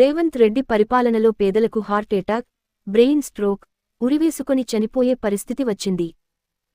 రేవంత్ రెడ్డి పరిపాలనలో పేదలకు heart attack brain stroke ఉరివేసుకొని చనిపోయే పరిస్థితి వచ్చింది.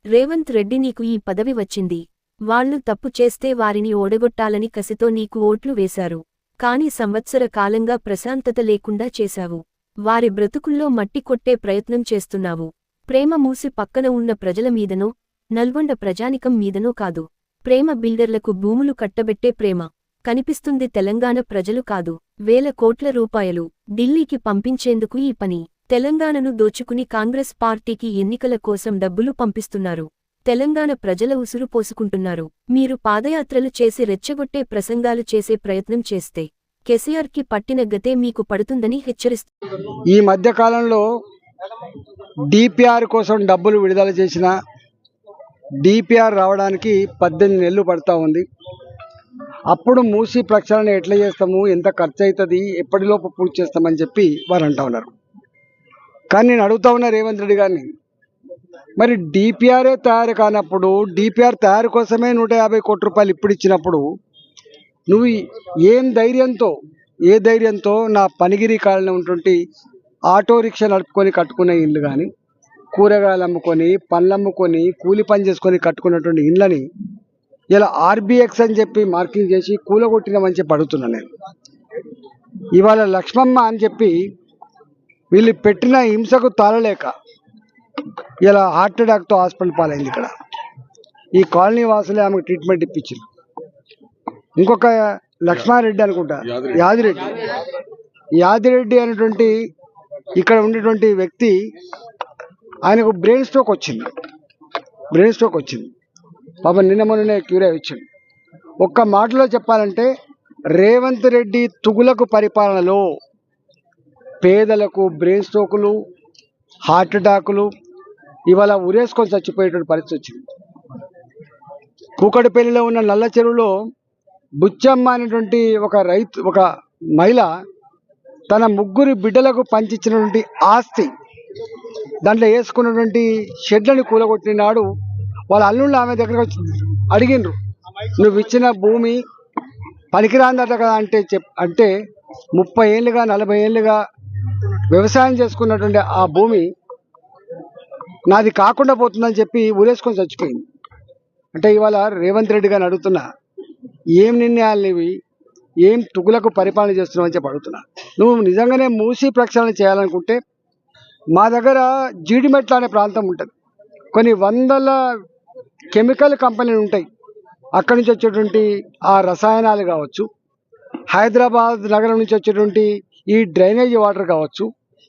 రేవంత్ రెడ్డి నీకు ఈ పదవి వచ్చింది. వాళ్ళు తప్పు చేస్తే వారిని ఓడగొట్టాలని కసితో నీకు ఓట్లు వేశారు. కాని సంవత్సర కాలంగా ప్రశాంతత లేకుండా చేశావు. వారి బ్రతుకుల్లో మట్టి కొట్టే ప్రయత్నం చేస్తున్నావు. ప్రేమ మూసి పక్కన ఉన్న ప్రజల మీదనో నల్గొండ ప్రజానికం మీదనో కాదు. ప్రేమ బిల్డర్లకు భూములు కట్టబెట్టే ప్రేమ. కనిపిస్తుంది తెలంగాణ ప్రజలు కాదు. వేల కోట్ల రూపాయలు ఢిల్లీకి పంపించేందుకు ఈ పని. తెలంగాణను దోచుకుని కాంగ్రెస్ పార్టీకి ఎన్నికల కోసం డబ్బులు పంపిస్తున్నారు. తెలంగాణ ప్రజల ఉసురు పోసుకుంటున్నారు. మీరు పాదయాత్రలు చేసి రెచ్చగొట్టే ప్రసంగాలు చేసే ప్రయత్నం చేస్తే కెసిఆర్కి పట్టిన గతే మీకు పడుతుందని హెచ్చరిస్తూ ఈ మధ్య కాలంలో డిపిఆర్ కోసం డబ్బులు విడుదల చేసిన డిపిఆర్ రావడానికి పద్దెనిమిది నెలలు పడతా ఉంది. అప్పుడు మూసి ప్రక్షాళన ఎట్లా చేస్తాము? ఎంత ఖర్చు అవుతుంది ఎప్పటిలోపు పూర్తి చేస్తామని చెప్పి వారు అంటా ఉన్నారు. కానీ నేను అడుగుతా ఉన్నా రేవంత్ రెడ్డి గారిని మరి డిపిఆర్ఏ తయారు కానప్పుడు డిపిఆర్ తయారు కోసమే నూట యాభై కోట్ల రూపాయలు ఇప్పుడు ఇచ్చినప్పుడు నువ్వు ఏం ధైర్యంతో ఏ ధైర్యంతో నా పనిగిరి కాలనీ ఉన్నటువంటి ఆటో రిక్షా నడుపుకొని కట్టుకునే ఇల్లు కానీ కూరగాయలు అమ్ముకొని పండ్లు అమ్ముకొని కూలి పని చేసుకొని కట్టుకున్నటువంటి ఇళ్ళని ఇలా ఆర్బిఎక్స్ అని చెప్పి మార్కింగ్ చేసి కూలగొట్టినామని చెప్పి అడుగుతున్నాను నేను. ఇవాళ లక్ష్మమ్మ అని చెప్పి వీళ్ళు పెట్టిన హింసకు తాళలేక ఇలా హార్ట్ అటాక్తో హాస్పిటల్ పాలైంది ఇక్కడ. ఈ కాలనీ వాసులే ఆమెకు ట్రీట్మెంట్ ఇప్పించింది ఇంకొక లక్ష్మారెడ్డి అనుకుంటా. యాదిరెడ్డి. యాదిరెడ్డి అనేటువంటి ఇక్కడ ఉండేటువంటి వ్యక్తి ఆయనకు బ్రెయిన్ స్ట్రోక్ వచ్చింది. బ్రెయిన్ స్ట్రోక్ వచ్చింది. పాప నిన్న మొన్ననే క్యూర్ అయి వచ్చింది ఒక్క మాటలో చెప్పాలంటే రేవంత్ రెడ్డి తుగులకు పరిపాలనలో పేదలకు బ్రెయిన్ స్ట్రోకులు హార్ట్ అటాకులు ఇవాళ ఉరేసుకొని చచ్చిపోయేటువంటి పరిస్థితి వచ్చింది. కూకటిపల్లిలో ఉన్న నల్ల చెరువులో బుచ్చమ్మ అనేటువంటి ఒక రైతు ఒక మహిళ తన ముగ్గురు బిడ్డలకు పంచిచ్చినటువంటి ఆస్తి దాంట్లో వేసుకున్నటువంటి షెడ్లను కూలగొట్టినాడు వాళ్ళ అల్లుళ్ళు ఆమె దగ్గరకు వచ్చి అడిగిండ్రు నువ్వు ఇచ్చిన భూమి పనికిరాందట కదా అంటే చెప్ అంటే ముప్పై ఏళ్ళుగా నలభై ఏళ్ళుగా వ్యవసాయం చేసుకున్నటువంటి ఆ భూమి నాది కాకుండా పోతుందని చెప్పి ఊరేసుకొని చచ్చిపోయింది. అంటే ఇవాళ రేవంత్ రెడ్డి గారిని అడుగుతున్నా ఏం నిర్ణయాలు ఇవి ఏం తుగులకు పరిపాలన చేస్తున్నావు? అని చెప్పి అడుగుతున్నా. నువ్వు నిజంగానే మూసి ప్రక్షాళన చేయాలనుకుంటే మా దగ్గర జీడిమెట్ల అనే ప్రాంతం ఉంటుంది. కొన్ని వందల కెమికల్ కంపెనీలు ఉంటాయి. అక్కడి నుంచి వచ్చేటువంటి ఆ రసాయనాలు కావచ్చు హైదరాబాద్ నగరం నుంచి వచ్చేటువంటి ఈ డ్రైనేజీ వాటర్ కావచ్చు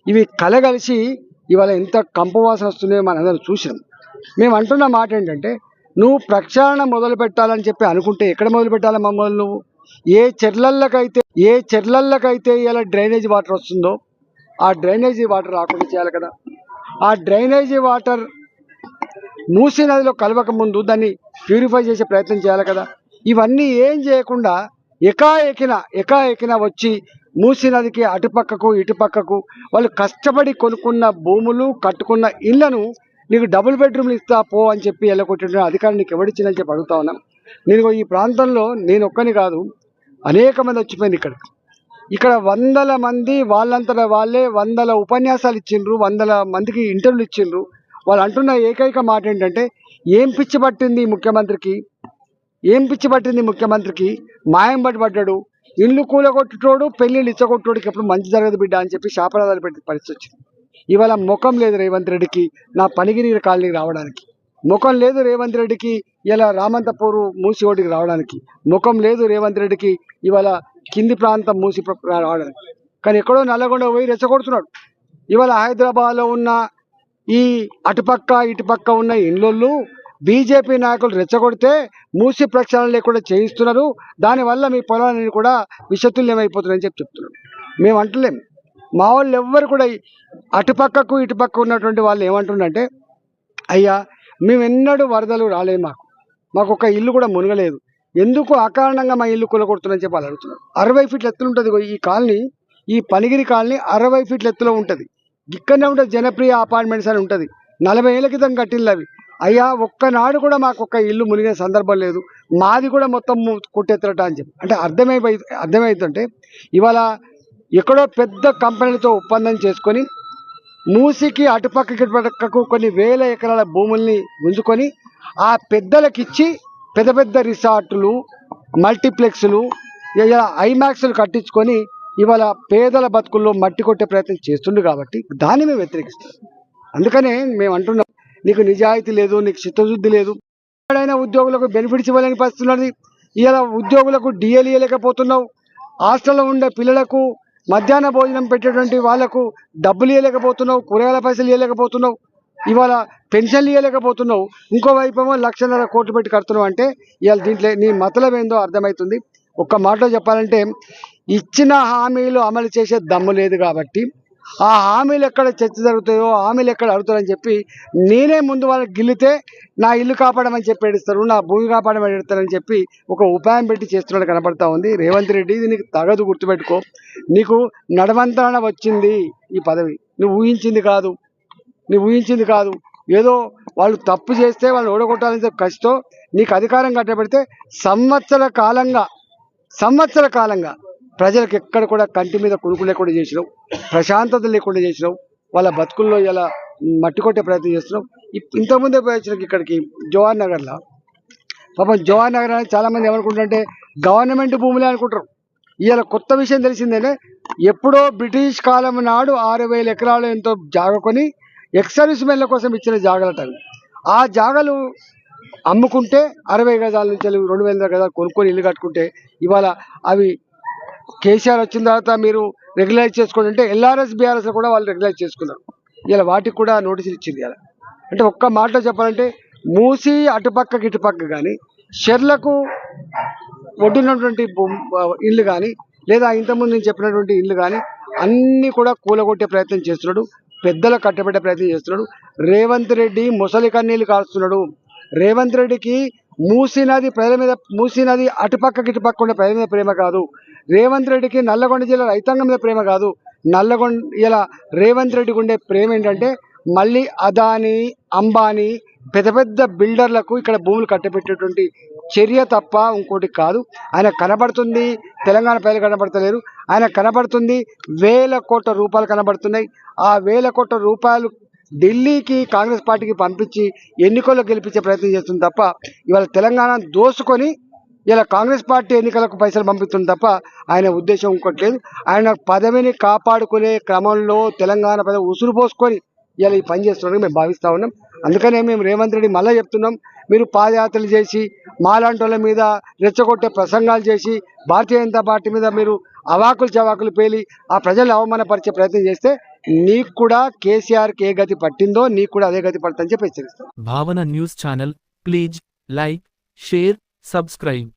ఇవి కలగలిసి ఇవాళ ఎంత కంపవాసన వస్తున్నాయో మనం అందరం చూసినాం మేము అంటున్న మాట ఏంటంటే నువ్వు ప్రక్షాళన మొదలు పెట్టాలని చెప్పి అనుకుంటే ఎక్కడ మొదలు పెట్టాలి మమ్మల్ని నువ్వు? ఏ చెర్లల్లకైతే ఏ చెర్లల్లకైతే ఇలా డ్రైనేజీ వాటర్ వస్తుందో ఆ డ్రైనేజీ వాటర్ రాకుండా చేయాలి కదా. ఆ డ్రైనేజీ వాటర్ మూసీ నదిలో కలవక ముందు దాన్ని ప్యూరిఫై చేసే ప్రయత్నం చేయాలి కదా. ఇవన్నీ ఏం చేయకుండా ఎకాఎకిన ఎకాఎకిన వచ్చి మూసీ నదికి అటుపక్కకు ఇటుపక్కకు వాళ్ళు కష్టపడి కొనుక్కున్న భూములు కట్టుకున్న ఇళ్ళను నీకు డబుల్ బెడ్రూమ్లు ఇస్తా పో అని చెప్పి వెళ్ళగొట్టిన అధికారం నీకు ఎవడిచ్చిందని చెప్పి అడుగుతా ఉన్నాం. నేను ఈ ప్రాంతంలో నేను ఒక్కని కాదు అనేక మంది వచ్చిపోయింది ఇక్కడ. ఇక్కడ వందల మంది వాళ్ళంతట వాళ్ళే వందల ఉపన్యాసాలు ఇచ్చిండ్రు వందల మందికి ఇంటర్వ్యూలు ఇచ్చిండ్రు. వాళ్ళు అంటున్న ఏకైక మాట ఏంటంటే ఏం పిచ్చి పట్టింది ముఖ్యమంత్రికి? ఏం పిచ్చి పట్టింది ముఖ్యమంత్రికి? మాయం పట్టి పడ్డాడు. ఇల్లు కూలగొట్టుటోడు పెళ్ళిళ్ళు ఇచ్చగొట్టోడికి ఎప్పుడు మంచి జరగదు బిడ్డ అని చెప్పి శాపనాదాలు పెట్టే పరిస్థితి వచ్చింది. ఇవాళ ముఖం లేదు రేవంత్ రెడ్డికి నా పనిగిరి కాలనీకి రావడానికి. ముఖం లేదు రేవంత్ రెడ్డికి ఇలా రామంతపూరు మూసి ఓటికి రావడానికి. ముఖం లేదు రేవంత్ రెడ్డికి ఇవాళ కింది ప్రాంతం మూసి రావడానికి. కానీ ఎక్కడో నల్లగొండ పోయి రెచ్చగొడుతున్నాడు. ఇవాళ హైదరాబాద్లో ఉన్న ఈ అటుపక్క ఇటుపక్క ఉన్న ఇండ్లు బీజేపీ నాయకులు రెచ్చగొడితే మూసి ప్రక్షాళన లేకుండా చేయిస్తున్నారు. దానివల్ల మీ పొలాలన్నీ కూడా విషతుల్యమైపోతున్నాయని చెప్పి చెప్తున్నారు. మేము అంటలేం. మా వాళ్ళు ఎవ్వరు కూడా అటుపక్కకు ఇటుపక్క ఉన్నటువంటి వాళ్ళు ఏమంటుండంటే అయ్యా మేము ఎన్నడూ వరదలు రాలేదు మాకు. మాకు ఒక ఇల్లు కూడా మునగలేదు. ఎందుకు అకారణంగా మా ఇల్లు కూలగొడుతుందని చెప్పి వాళ్ళు అడుగుతున్నారు. అరవై ఫీట్ల ఎత్తులు ఉంటుంది ఈ కాలనీ ఈ పనిగిరి కాలనీ అరవై ఫీట్ల ఎత్తులో ఉంటుంది. ఇక్కడనే ఉంటుంది జనప్రియ అపార్ట్మెంట్స్ అని ఉంటుంది. నలభై ఏళ్ళ క్రితం కట్టిల్లు అవి. అయ్యా ఒక్కనాడు కూడా మాకు ఒక్క ఇల్లు మునిగిన సందర్భం లేదు. మాది కూడా మొత్తం కొట్టెత్తరట అని చెప్పి. అంటే అర్థమైపోయి అర్థమవుతుంటే ఇవాళ ఎక్కడో పెద్ద కంపెనీలతో ఒప్పందం చేసుకొని మూసికి అటుపక్కకి ఇటుపక్కకు కొన్ని వేల ఎకరాల భూముల్ని ఉంచుకొని ఆ పెద్దలకు ఇచ్చి పెద్ద పెద్ద రిసార్టులు మల్టీప్లెక్స్లు ఇలా ఐమాక్స్లు కట్టించుకొని ఇవాళ పేదల బతుకుల్లో మట్టి కొట్టే ప్రయత్నం చేస్తుండు కాబట్టి దాన్ని మేము వ్యతిరేకిస్తాం అందుకనే మేము అంటున్నాం నీకు నిజాయితీ లేదు నీకు చిత్తశుద్ధి లేదు. ఎక్కడైనా ఉద్యోగులకు బెనిఫిట్స్ ఇవ్వలేని పరిస్థితున్నది ఇలా ఉద్యోగులకు డిఎల్ ఇవ్వలేకపోతున్నావు హాస్టల్లో ఉండే పిల్లలకు మధ్యాహ్న భోజనం పెట్టేటువంటి వాళ్ళకు డబ్బులు ఇవ్వలేకపోతున్నావు కూరగాయల పైసలు ఇవ్వలేకపోతున్నావు ఇవాళ పెన్షన్లు ఇవ్వలేకపోతున్నావు ఇంకోవైపు ఏమో లక్షన్నర కోట్లు పెట్టి కడుతున్నావు అంటే ఇవాళ దీంట్లో నీ మతలం ఏందో అర్థమవుతుంది ఒక్క మాటలో చెప్పాలంటే ఇచ్చిన హామీలు అమలు చేసే దమ్ము లేదు కాబట్టి ఆ హామీలు ఎక్కడ చర్చ జరుగుతాయో హామీలు ఎక్కడ అడుగుతారని చెప్పి నేనే ముందు వాళ్ళకి గిల్లితే నా ఇల్లు కాపాడమని చెప్పి ఏడుస్తారు నా భూమి కాపాడమని ఏడుస్తారని చెప్పి ఒక ఉపాయం పెట్టి చేస్తున్నట్టు కనపడతా ఉంది. రేవంత్ రెడ్డి ఇది నీకు తగదు గుర్తుపెట్టుకో. నీకు నడవంతరణ వచ్చింది ఈ పదవి. నువ్వు ఊహించింది కాదు. నువ్వు ఊహించింది కాదు. ఏదో వాళ్ళు తప్పు చేస్తే వాళ్ళు ఓడగొట్టాలని చెప్పి నీకు అధికారం కట్టబెడితే సంవత్సర కాలంగా సంవత్సర కాలంగా ప్రజలకు ఎక్కడ కూడా కంటి మీద కొనుక్కు లేకుండా చేసినావు ప్రశాంతత లేకుండా చేసినావు వాళ్ళ బతుకుల్లో ఇలా మట్టి కొట్టే ప్రయత్నం చేస్తున్నావు. ఇంతకుముందే వచ్చినాక ఇక్కడికి జవహర్ నగర్లో? పాపం జవహర్ నగర్ అనేది చాలామంది ఏమనుకుంటారంటే గవర్నమెంట్ భూములే అనుకుంటారు. ఇవాళ కొత్త విషయం తెలిసిందేనే ఎప్పుడో బ్రిటిష్ కాలం నాడు ఆరు వేల ఎకరాలు ఎంతో జాగ కొని ఎక్స్ సర్వీస్ మెన్ల కోసం ఇచ్చిన జాగలట ఆ జాగలు అమ్ముకుంటే అరవై గజాల నుంచి రెండు వేల గజాలు కొనుక్కొని ఇల్లు కట్టుకుంటే ఇవాళ అవి కేసీఆర్ వచ్చిన తర్వాత మీరు రెగ్యులైజ్ చేసుకోండి అంటే ఎల్ఆర్ఎస్ బీఆర్ఎస్ కూడా వాళ్ళు రెగ్యులైజ్ చేసుకున్నారు. ఇలా వాటికి కూడా నోటీసులు ఇచ్చింది ఇలా అంటే ఒక్క మాటలో చెప్పాలంటే మూసి అటుపక్కకి ఇటుపక్క కానీ షెర్లకు ఒడ్డున్నటువంటి ఇల్లు కానీ లేదా ఇంతకుముందు నేను చెప్పినటువంటి ఇల్లు కానీ అన్నీ కూడా కూలగొట్టే ప్రయత్నం చేస్తున్నాడు. పెద్దలకు కట్టబెట్టే ప్రయత్నం చేస్తున్నాడు. రేవంత్ రెడ్డి ముసలి కన్నీళ్ళు కాలుస్తున్నాడు. రేవంత్ రెడ్డికి మూసీ నది ప్రజల మీద మూసీ నది అటుపక్కకి ఇటుపక్క ఉండే ప్రజల మీద ప్రేమ కాదు. రేవంత్ రెడ్డికి నల్లగొండ జిల్లా రైతాంగం మీద ప్రేమ కాదు. నల్లగొండ ఇలా రేవంత్ రెడ్డికి ఉండే ప్రేమ ఏంటంటే మళ్ళీ అదాని అంబానీ పెద్ద పెద్ద బిల్డర్లకు ఇక్కడ భూములు కట్టబెట్టేటువంటి చర్య తప్ప ఇంకోటి కాదు. ఆయన కనబడుతుంది తెలంగాణ ప్రజలు కనబడతలేరు. ఆయన కనబడుతుంది వేల కోట్ల రూపాయలు కనబడుతున్నాయి. ఆ వేల కోట్ల రూపాయలు ఢిల్లీకి కాంగ్రెస్ పార్టీకి పంపించి ఎన్నికల్లో గెలిపించే ప్రయత్నం చేస్తుంది తప్ప ఇవాళ తెలంగాణ దోసుకొని ఇలా కాంగ్రెస్ పార్టీ ఎన్నికలకు పైసలు పంపిస్తుంది తప్ప ఆయన ఉద్దేశం ఇంకోటి లేదు. ఆయన పదవిని కాపాడుకునే క్రమంలో తెలంగాణ పదవి ఉసురు పోసుకొని ఇలా ఈ పని చేస్తున్నారని మేము భావిస్తూ ఉన్నాం. అందుకనే మేము రేవంత్ రెడ్డి మళ్ళీ చెప్తున్నాం మీరు పాదయాత్రలు చేసి మాలాంటి మీద రెచ్చగొట్టే ప్రసంగాలు చేసి భారతీయ జనతా పార్టీ మీద మీరు అవాకులు చవాకులు పేలి ఆ ప్రజలను అవమానపరిచే ప్రయత్నం చేస్తే నీకు కూడా కేసీఆర్కి ఏ గతి పట్టిందో నీకు కూడా అదే గతి పడుతుందని చెప్పి హెచ్చరిస్తాను Bhavana news channel please like share subscribe